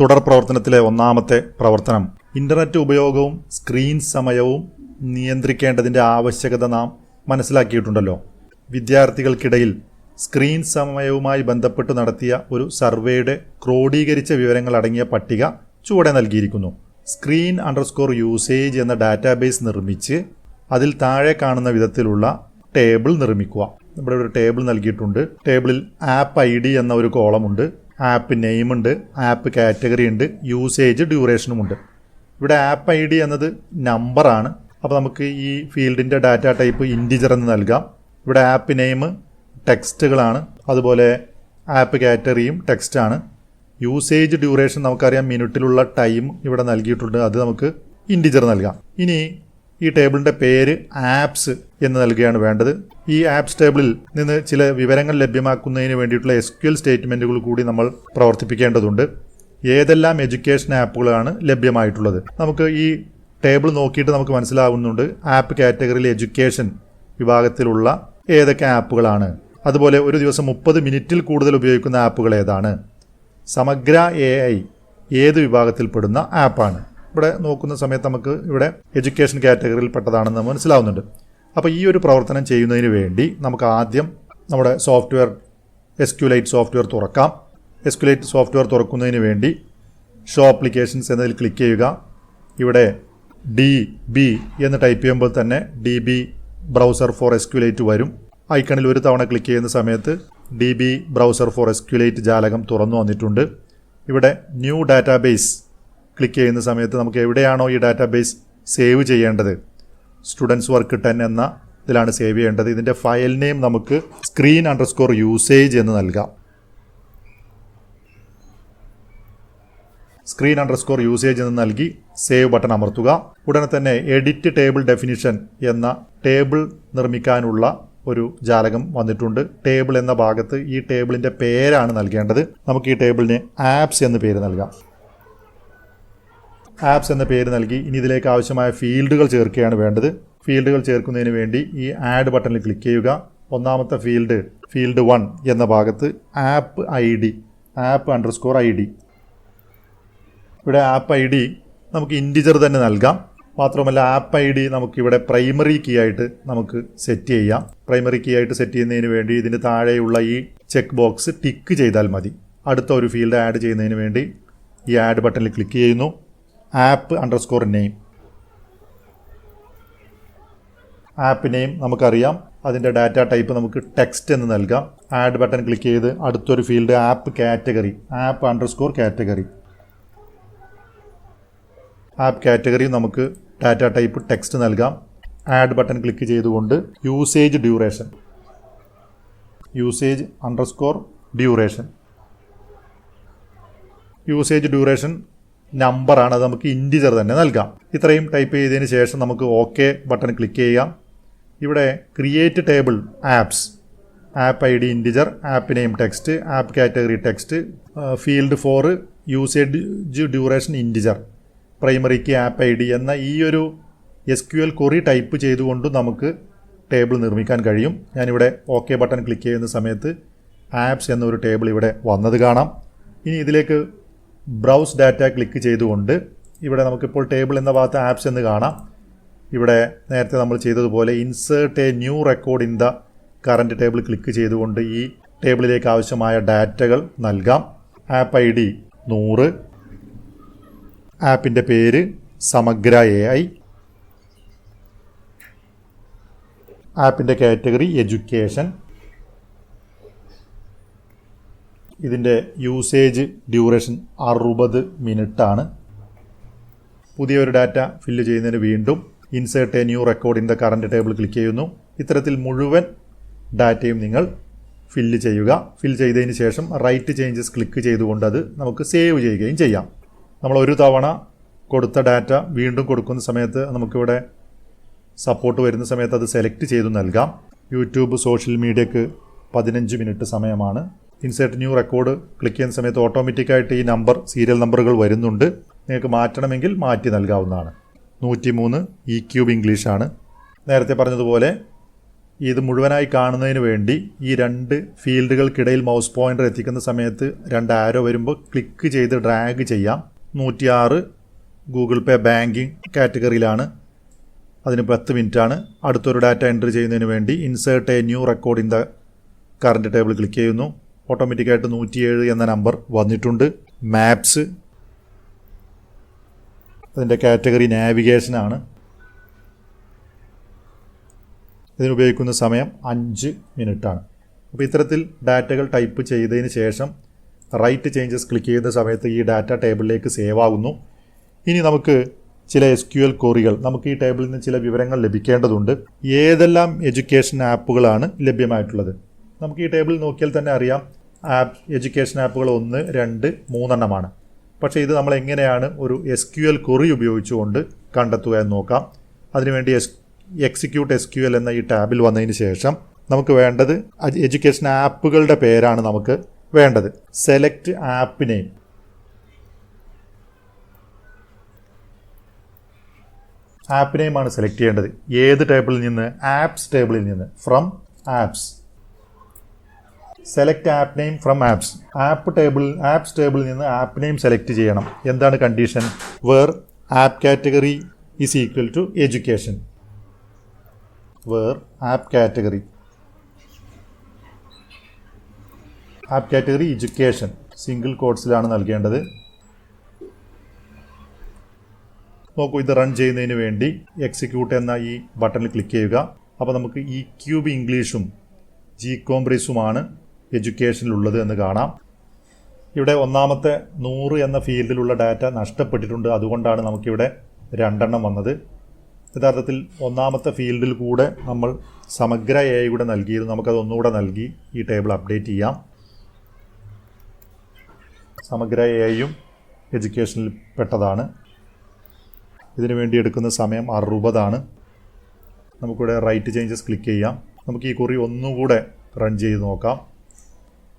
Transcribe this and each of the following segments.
തുടർ പ്രവർത്തനത്തിലെ ഒന്നാമത്തെ പ്രവർത്തനം. ഇന്റർനെറ്റ് ഉപയോഗവും സ്ക്രീൻ സമയവും നിയന്ത്രിക്കേണ്ടതിന്റെ ആവശ്യകത നാം മനസ്സിലാക്കിയിട്ടുണ്ടല്ലോ. വിദ്യാർത്ഥികൾക്കിടയിൽ സ്ക്രീൻ സമയവുമായി ബന്ധപ്പെട്ട് നടത്തിയ ഒരു സർവേയുടെ ക്രോഡീകരിച്ച വിവരങ്ങൾ അടങ്ങിയ പട്ടിക ചുവടെ നൽകിയിരിക്കുന്നു. സ്ക്രീൻ അണ്ടർസ്കോർ യൂസേജ് എന്ന ഡാറ്റാബേസ് നിർമ്മിച്ച് അതിൽ താഴെ കാണുന്ന വിധത്തിലുള്ള ടേബിൾ നിർമ്മിക്കുക. ഇവിടെ ഒരു ടേബിൾ നൽകിയിട്ടുണ്ട്. ടേബിളിൽ ആപ്പ് ഐ ഡി എന്ന ഒരു കോളമുണ്ട് ആപ്പ് നെയിമുണ്ട് ആപ്പ് കാറ്റഗറി ഉണ്ട് യൂസേജ് ഡ്യൂറേഷനും ഉണ്ട് ഇവിടെ ആപ്പ് ഐ ഡി എന്നത് നമ്പറാണ് അപ്പോൾ നമുക്ക് ഈ ഫീൽഡിന്റെ ഡാറ്റ ടൈപ്പ് ഇന്റിജർ എന്ന് നൽകാം. ഇവിടെ ആപ്പ് നെയിം ടെക്സ്റ്റുകളാണ് അതുപോലെ ആപ്പ് കാറ്റഗറിയും ടെക്സ്റ്റാണ് യൂസേജ് ഡ്യൂറേഷൻ നമുക്കറിയാം മിനിറ്റിലുള്ള ടൈം ഇവിടെ നൽകിയിട്ടുണ്ട്. അത് നമുക്ക് ഇന്റിജർ നൽകാം. ഇനി ഈ ടേബിളിന്റെ പേര് ആപ്സ് എന്ന് നൽകുകയാണ് വേണ്ടത്. ഈ ആപ്സ് ടേബിളിൽ നിന്ന് ചില വിവരങ്ങൾ ലഭ്യമാക്കുന്നതിന് വേണ്ടിയിട്ടുള്ള എസ് സ്റ്റേറ്റ്മെന്റുകൾ കൂടി നമ്മൾ പ്രവർത്തിപ്പിക്കേണ്ടതുണ്ട്. ഏതെല്ലാം എഡ്യൂക്കേഷൻ ആപ്പുകളാണ് ലഭ്യമായിട്ടുള്ളത്? നമുക്ക് ഈ ടേബിൾ നോക്കിയിട്ട് നമുക്ക് മനസ്സിലാവുന്നുണ്ട് ആപ്പ് കാറ്റഗറിയിൽ എഡ്യൂക്കേഷൻ വിഭാഗത്തിലുള്ള ഏതൊക്കെ ആപ്പുകളാണ്. അതുപോലെ ഒരു ദിവസം മുപ്പത് മിനിറ്റിൽ കൂടുതൽ ഉപയോഗിക്കുന്ന ആപ്പുകൾ ഏതാണ്? സമഗ്ര എ ഐ ഏത് വിഭാഗത്തിൽപ്പെടുന്ന ആപ്പാണ്? ഇവിടെ നോക്കുന്ന സമയത്ത് നമുക്ക് ഇവിടെ എഡ്യൂക്കേഷൻ കാറ്റഗറിയിൽ പെട്ടതാണെന്ന് മനസ്സിലാവുന്നുണ്ട്. അപ്പോൾ ഈ ഒരു പ്രവർത്തനം ചെയ്യുന്നതിന് വേണ്ടി നമുക്ക് ആദ്യം നമ്മുടെ സോഫ്റ്റ്വെയർ എസ്ക്യുലൈറ്റ് സോഫ്റ്റ്വെയർ തുറക്കാം. എസ്ക്യുലൈറ്റ് സോഫ്റ്റ്വെയർ തുറക്കുന്നതിന് വേണ്ടി ഷോ ആപ്ലിക്കേഷൻസ് എന്നതിൽ ക്ലിക്ക് ചെയ്യുക. ഇവിടെ ഡി ബി എന്ന് ടൈപ്പ് ചെയ്യുമ്പോൾ തന്നെ D B browser for SQLite വരും. ഐക്കണിൽ ഒരു തവണ ക്ലിക്ക് ചെയ്യുന്ന സമയത്ത് D B browser for SQLite ജാലകം തുറന്നു വന്നിട്ടുണ്ട്. ഇവിടെ ന്യൂ ഡാറ്റാബേസ് ക്ലിക്ക് ചെയ്യുന്ന സമയത്ത് നമുക്ക് എവിടെയാണോ ഈ ഡാറ്റാബേസ് സേവ് ചെയ്യേണ്ടത്? സ്റ്റുഡൻസ് വർക്ക് ടെൻ എന്ന ഇതിലാണ് സേവ് ചെയ്യേണ്ടത്. ഇതിന്റെ ഫയൽ നെയിം നമുക്ക് സ്ക്രീൻ അണ്ടർസ്കോർ യൂസേജ് എന്ന് നൽകാം. സ്ക്രീൻ അണ്ടർസ്കോർ യൂസേജ് എന്ന് നൽകി സേവ് ബട്ടൺ അമർത്തുക. ഉടനെ തന്നെ എഡിറ്റ് ടേബിൾ ഡെഫിനിഷൻ എന്ന ടേബിൾ നിർമ്മിക്കാനുള്ള ഒരു ജാലകം വന്നിട്ടുണ്ട്. ടേബിൾ എന്ന ഭാഗത്ത് ഈ ടേബിളിന്റെ പേരാണ് നൽകേണ്ടത്. നമുക്ക് ഈ ടേബിളിന് ആപ്സ് എന്ന് പേര് നൽകാം. ആപ്സ് എന്ന പേര് നൽകി ഇനി ഇതിലേക്ക് ആവശ്യമായ ഫീൽഡുകൾ ചേർക്കുകയാണ് വേണ്ടത്. ഫീൽഡുകൾ ചേർക്കുന്നതിന് വേണ്ടി ഈ ആഡ് ബട്ടണിൽ ക്ലിക്ക് ചെയ്യുക. ഒന്നാമത്തെ ഫീൽഡ് ഫീൽഡ് വൺ എന്ന ഭാഗത്ത് app I D app underscore I D ഇവിടെ ആപ്പ് ഐ ഡി നമുക്ക് ഇന്റിജർ തന്നെ നൽകാം. മാത്രമല്ല ആപ്പ് ഐ ഡി നമുക്കിവിടെ പ്രൈമറി കീ ആയിട്ട് നമുക്ക് സെറ്റ് ചെയ്യാം. പ്രൈമറി കീ ആയിട്ട് സെറ്റ് ചെയ്യുന്നതിന് വേണ്ടി ഇതിന് താഴെയുള്ള ഈ ചെക്ക് ബോക്സ് ടിക്ക് ചെയ്താൽ മതി. അടുത്ത ഒരു ഫീൽഡ് ആഡ് ചെയ്യുന്നതിന് വേണ്ടി ഈ ആഡ് ബട്ടണിൽ ക്ലിക്ക് ചെയ്യുന്നു. App underscore name app name നമുക്കറിയാം. അതിന്റെ ഡാറ്റ ടൈപ്പ് നമുക്ക് ടെക്സ്റ്റ് എന്ന് നൽകാം. ആഡ് ബട്ടൺ ക്ലിക്ക് ചെയ്ത് അടുത്തൊരു field app category app underscore category app category നമുക്ക് ഡാറ്റ ടൈപ്പ് ടെക്സ്റ്റ് നൽകാം. ആഡ് ബട്ടൺ ക്ലിക്ക് ചെയ്തുകൊണ്ട് usage duration usage underscore duration usage duration നമ്പറാണ് അത് നമുക്ക് ഇന്റിജർ തന്നെ നൽകാം. ഇത്രയും ടൈപ്പ് ചെയ്തതിന് ശേഷം നമുക്ക് ഓക്കെ ബട്ടൺ ക്ലിക്ക് ചെയ്യാം. ഇവിടെ create table apps app I D integer app name text app category text field for usage duration integer പ്രൈമറിക്ക് app I D എന്ന ഈ ഒരു S Q L query type ചെയ്തുകൊണ്ട് നമുക്ക് ടേബിൾ നിർമ്മിക്കാൻ കഴിയും. ഞാനിവിടെ ഓക്കെ ബട്ടൺ ക്ലിക്ക് ചെയ്യുന്ന സമയത്ത് ആപ്സ് എന്നൊരു ടേബിൾ ഇവിടെ വന്നത് കാണാം. ഇനി ഇതിലേക്ക് ബ്രൗസ് ഡാറ്റ ക്ലിക്ക് ചെയ്തുകൊണ്ട് ഇവിടെ നമുക്കിപ്പോൾ ടേബിൾ എന്ന ഭാഗത്ത് ആപ്സ് എന്ന് കാണാം. ഇവിടെ നേരത്തെ നമ്മൾ ചെയ്തതുപോലെ insert a new record in the current table click ചെയ്തുകൊണ്ട് ഈ ടേബിളിലേക്ക് ആവശ്യമായ ഡാറ്റകൾ നൽകാം. ആപ്പ് ഐ ഡി നൂറ്. ആപ്പിന്റെ പേര് സമഗ്ര എ ഐ. ആപ്പിന്റെ കാറ്റഗറി എഡ്യൂക്കേഷൻ. ഇതിന്റെ യൂസേജ് ഡ്യൂറേഷൻ അറുപത് മിനിറ്റാണ് പുതിയൊരു ഡാറ്റ ഫില്ല് ചെയ്യുന്നതിന് വീണ്ടും insert a new record in the current table click ചെയ്യുന്നു. ഇത്തരത്തിൽ മുഴുവൻ ഡാറ്റയും നിങ്ങൾ ഫില്ല് ചെയ്യുക. ഫിൽ ചെയ്തതിന് ശേഷം റൈറ്റ് ചേഞ്ചസ് ക്ലിക്ക് ചെയ്തുകൊണ്ട് അത് നമുക്ക് സേവ് ചെയ്യുകയും ചെയ്യാം. നമ്മൾ ഒരു തവണ കൊടുത്ത ഡാറ്റ വീണ്ടും കൊടുക്കുന്ന സമയത്ത് നമുക്കിവിടെ സപ്പോർട്ട് വരുന്ന സമയത്ത് അത് സെലക്ട് ചെയ്തു നൽകാം. യൂട്യൂബ് സോഷ്യൽ മീഡിയക്ക് പതിനഞ്ച് മിനിറ്റ് സമയമാണ്. ഇൻസേർട്ട് ന്യൂ റെക്കോർഡ് ക്ലിക്ക് ചെയ്യുന്ന സമയത്ത് ഓട്ടോമാറ്റിക്കായിട്ട് ഈ നമ്പർ സീരിയൽ നമ്പറുകൾ വരുന്നുണ്ട്. നിങ്ങൾക്ക് മാറ്റണമെങ്കിൽ മാറ്റി നൽകാവുന്നതാണ്. നൂറ്റി മൂന്ന് ഇ ക്യൂബ് ഇംഗ്ലീഷാണ് നേരത്തെ പറഞ്ഞതുപോലെ ഇത് മുഴുവനായി കാണുന്നതിന് വേണ്ടി ഈ രണ്ട് ഫീൽഡുകൾക്കിടയിൽ മൗസ് പോയിന്റർ എത്തിക്കുന്ന സമയത്ത് രണ്ട് ആരോ വരുമ്പോൾ ക്ലിക്ക് ചെയ്ത് ഡ്രാഗ് ചെയ്യാം. നൂറ്റിയാറ് ഗൂഗിൾ പേ ബാങ്കിങ് കാറ്റഗറിയിലാണ്. അതിന് പത്ത് മിനിറ്റാണ്. അടുത്തൊരു ഡാറ്റ എൻട്രി ചെയ്യുന്നതിന് വേണ്ടി insert a new record in the current table click ചെയ്യുന്നു. ഓട്ടോമാറ്റിക്കായിട്ട് നൂറ്റിയേഴ് എന്ന നമ്പർ വന്നിട്ടുണ്ട്. മാപ്സ് അതിന്റെ കാറ്റഗറി നാവിഗേഷനാണ് ഇതിനുപയോഗിക്കുന്ന സമയം അഞ്ച് മിനിറ്റാണ് അപ്പോൾ ഇത്തരത്തിൽ ഡാറ്റകൾ ടൈപ്പ് ചെയ്തതിന് ശേഷം റൈറ്റ് ചേഞ്ചസ് ക്ലിക്ക് ചെയ്യുന്ന സമയത്ത് ഈ ഡാറ്റ ടേബിളിലേക്ക് സേവ് ആകുന്നു ഇനി നമുക്ക് ചില എസ് ക്യു എൽ കോറികൾ നമുക്ക് ഈ ടേബിളിൽ നിന്ന് ചില വിവരങ്ങൾ ലഭിക്കേണ്ടതുണ്ട്. ഏതെല്ലാം എഡ്യൂക്കേഷൻ ആപ്പുകളാണ് ലഭ്യമായിട്ടുള്ളത്? നമുക്ക് ഈ ടേബിൾ നോക്കിയാൽ തന്നെ അറിയാം. ആപ്പ് എഡ്യൂക്കേഷൻ ആപ്പുകൾ ഒന്ന് രണ്ട് മൂന്നെണ്ണമാണ്. പക്ഷേ ഇത് നമ്മൾ എങ്ങനെയാണ് ഒരു എസ് ക്യു എൽ കൊറി ഉപയോഗിച്ചുകൊണ്ട് കണ്ടെത്തുക എന്ന് നോക്കാം. അതിനുവേണ്ടി S execute S Q L എന്ന ഈ ടാബിൽ വന്നതിന് ശേഷം നമുക്ക് വേണ്ടത് എഡ്യൂക്കേഷൻ ആപ്പുകളുടെ പേരാണ് നമുക്ക് വേണ്ടത്. Select app name. ആപ്പ് നെയിമാണ് സെലക്ട് ചെയ്യേണ്ടത്. ഏത് ടേബിളിൽ നിന്ന്? ആപ്സ് ടേബിളിൽ നിന്ന്. From apps select app name from apps app table apps ടേബിളിൽ നിന്ന് ആപ്പ് നെയിം സെലക്ട് ചെയ്യണം. എന്താണ് condition where app category is equal to education where app category app category education single കോഡ്സിലാണ് നൽകേണ്ടത്. നോക്കൂ ഇത് റൺ ചെയ്യുന്നതിന് വേണ്ടി എക്സിക്യൂട്ട് എന്ന ഈ ബട്ടണിൽ ക്ലിക്ക് ചെയ്യുക. അപ്പോൾ നമുക്ക് ഈ ക്യൂബ് ഇംഗ്ലീഷും ജി കോംബ്രീസുമാണ് എഡ്യൂക്കേഷനിലുള്ളത് എന്ന് കാണാം. ഇവിടെ ഒന്നാമത്തെ നൂറ് എന്ന ഫീൽഡിലുള്ള ഡാറ്റ നഷ്ടപ്പെട്ടിട്ടുണ്ട്. അതുകൊണ്ടാണ് നമുക്കിവിടെ രണ്ടെണ്ണം വന്നത്. യഥാർത്ഥത്തിൽ ഒന്നാമത്തെ ഫീൽഡിൽ കൂടെ നമ്മൾ സമഗ്ര എ കൂടെ നൽകിയിരുന്നു. നമുക്കത് ഒന്നുകൂടെ നൽകി ഈ ടേബിൾ അപ്ഡേറ്റ് ചെയ്യാം. സമഗ്ര എയും എഡ്യൂക്കേഷനിൽ പെട്ടതാണ്. ഇതിനു വേണ്ടി എടുക്കുന്ന സമയം അറുപതാണ്. നമുക്കിവിടെ റൈറ്റ് ചേഞ്ചസ് ക്ലിക്ക് ചെയ്യാം. നമുക്ക് ഈ കുറി ഒന്നുകൂടെ റൺ ചെയ്ത് നോക്കാം.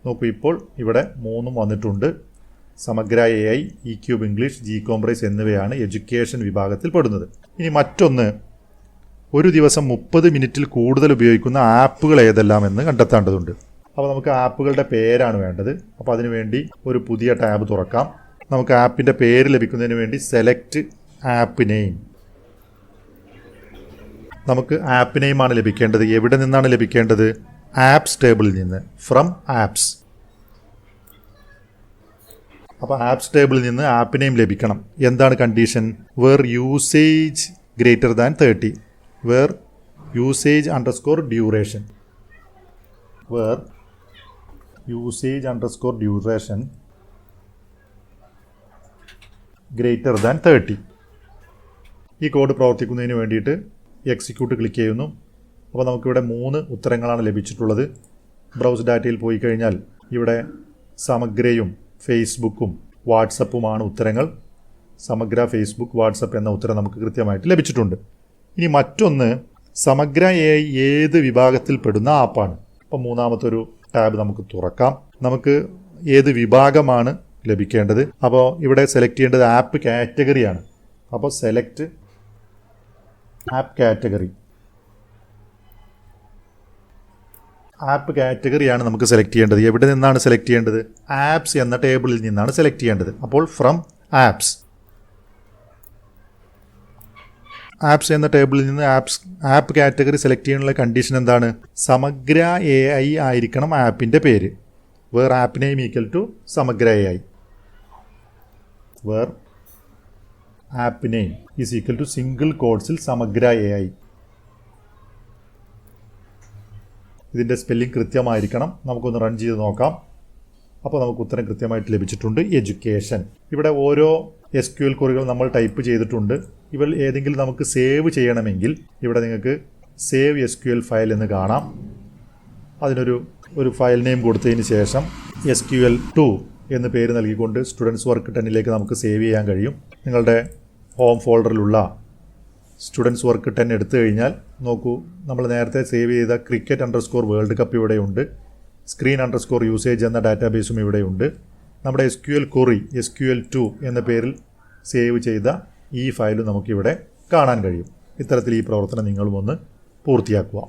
നോക്കൂ ഇപ്പോൾ ഇവിടെ മൂന്നും വന്നിട്ടുണ്ട്. Samagra A I E cube English G Compris എന്നിവയാണ് എഡ്യൂക്കേഷൻ വിഭാഗത്തിൽ പെടുന്നത്. ഇനി മറ്റൊന്ന് ഒരു ദിവസം മുപ്പത് മിനിറ്റിൽ കൂടുതൽ ഉപയോഗിക്കുന്ന ആപ്പുകൾ ഏതെല്ലാം എന്ന് കണ്ടെത്തേണ്ടതുണ്ട്. അപ്പോൾ നമുക്ക് ആപ്പുകളുടെ പേരാണ് വേണ്ടത്. അപ്പോൾ അതിനുവേണ്ടി ഒരു പുതിയ ടാബ് തുറക്കാം. നമുക്ക് ആപ്പിന്റെ പേര് ലഭിക്കുന്നതിന് വേണ്ടി സെലക്ട് ആപ്പ് നെയിം. നമുക്ക് ആപ്പ് നെയിമാണ് ലഭിക്കേണ്ടത്. എവിടെ നിന്നാണ് ലഭിക്കേണ്ടത്? ആപ്സ് ടേബിളിൽ നിന്ന് ഫ്രം ആപ്സ് അപ്പോൾ ആപ്സ് ടേബിളിൽ നിന്ന് ആപ്പിനെയും ലഭിക്കണം. എന്താണ് condition where usage greater than thirty where usage underscore duration where usage underscore duration greater than thirty ഈ കോഡ് പ്രവർത്തിക്കുന്നതിന് വേണ്ടിയിട്ട് എക്സിക്യൂട്ട് ക്ലിക്ക് ചെയ്യുന്നു. അപ്പോൾ നമുക്കിവിടെ മൂന്ന് ഉത്തരങ്ങളാണ് ലഭിച്ചിട്ടുള്ളത്. ബ്രൗസ് ഡാറ്റയിൽ പോയി കഴിഞ്ഞാൽ ഇവിടെ സമഗ്രയും ഫേസ്ബുക്കും വാട്സപ്പുമാണ് ഉത്തരങ്ങൾ. സമഗ്ര ഫേസ്ബുക്ക് വാട്സപ്പ് എന്ന ഉത്തരം നമുക്ക് കൃത്യമായിട്ട് ലഭിച്ചിട്ടുണ്ട്. ഇനി മറ്റൊന്ന് സമഗ്ര എ ഏത് വിഭാഗത്തിൽ പെടുന്ന ആപ്പാണ്. അപ്പോൾ മൂന്നാമത്തെ ഒരു ടാബ് നമുക്ക് തുറക്കാം. നമുക്ക് ഏത് വിഭാഗമാണ് ലഭിക്കേണ്ടത്? അപ്പോൾ ഇവിടെ സെലക്ട് ചെയ്യേണ്ടത് ആപ്പ് കാറ്റഗറിയാണ്. അപ്പോൾ സെലക്ട് ആപ്പ് കാറ്റഗറി. ആപ്പ് കാറ്റഗറിയാണ് നമുക്ക് സെലക്ട് ചെയ്യേണ്ടത്. എവിടെ നിന്നാണ് സെലക്ട് ചെയ്യേണ്ടത്? ആപ്സ് എന്ന ടേബിളിൽ നിന്നാണ് സെലക്ട് ചെയ്യേണ്ടത്. അപ്പോൾ ഫ്രം ആപ്സ് ആപ്സ് എന്ന ടേബിളിൽ നിന്ന് ആപ്സ് ആപ്പ് കാറ്റഗറി സെലക്ട് ചെയ്യാനുള്ള കണ്ടീഷൻ എന്താണ്? സമഗ്ര എ ഐ ആയിരിക്കണം ആപ്പിന്റെ പേര്. Where app name equal to Samagra A I where app name is equal to single കോഡ്സിൽ Samagra A I ഇതിന്റെ സ്പെല്ലിംഗ് കൃത്യമായിരിക്കണം. നമുക്കൊന്ന് റൺ ചെയ്ത് നോക്കാം. അപ്പോൾ നമുക്ക് ഉത്തരം കൃത്യമായിട്ട് ലഭിച്ചിട്ടുണ്ട്. എഡ്യൂക്കേഷൻ ഇവിടെ ഓരോ എസ് ക്യു എൽ കുറികൾ നമ്മൾ ടൈപ്പ് ചെയ്തിട്ടുണ്ട്. ഇവൾ ഏതെങ്കിലും നമുക്ക് സേവ് ചെയ്യണമെങ്കിൽ ഇവിടെ നിങ്ങൾക്ക് save S Q L file എന്ന് കാണാം. അതിനൊരു ഒരു ഫയൽ നെയിം കൊടുത്തതിന് ശേഷം എസ് ക്യു എൽ ടു എന്ന് പേര് നൽകിക്കൊണ്ട് സ്റ്റുഡൻസ് വർക്ക് ടെന്നിലേക്ക് നമുക്ക് സേവ് ചെയ്യാൻ കഴിയും. നിങ്ങളുടെ ഹോം ഫോൾഡറിലുള്ള സ്റ്റുഡൻസ് വർക്ക് ടെൻ എടുത്തു കഴിഞ്ഞാൽ നോക്കൂ നമ്മൾ നേരത്തെ സേവ് ചെയ്ത cricket under score world cup ഇവിടെയുണ്ട്. സ്ക്രീൻ അണ്ടർ സ്കോർ യൂസേജ് എന്ന ഡാറ്റാബേസും ഇവിടെയുണ്ട്. നമ്മുടെ S Q L query S Q L two എന്ന പേരിൽ സേവ് ചെയ്ത ഈ ഫയലും നമുക്കിവിടെ കാണാൻ കഴിയും. ഇത്തരത്തിൽ ഈ പ്രവർത്തനം നിങ്ങളും ഒന്ന് പൂർത്തിയാക്കുക.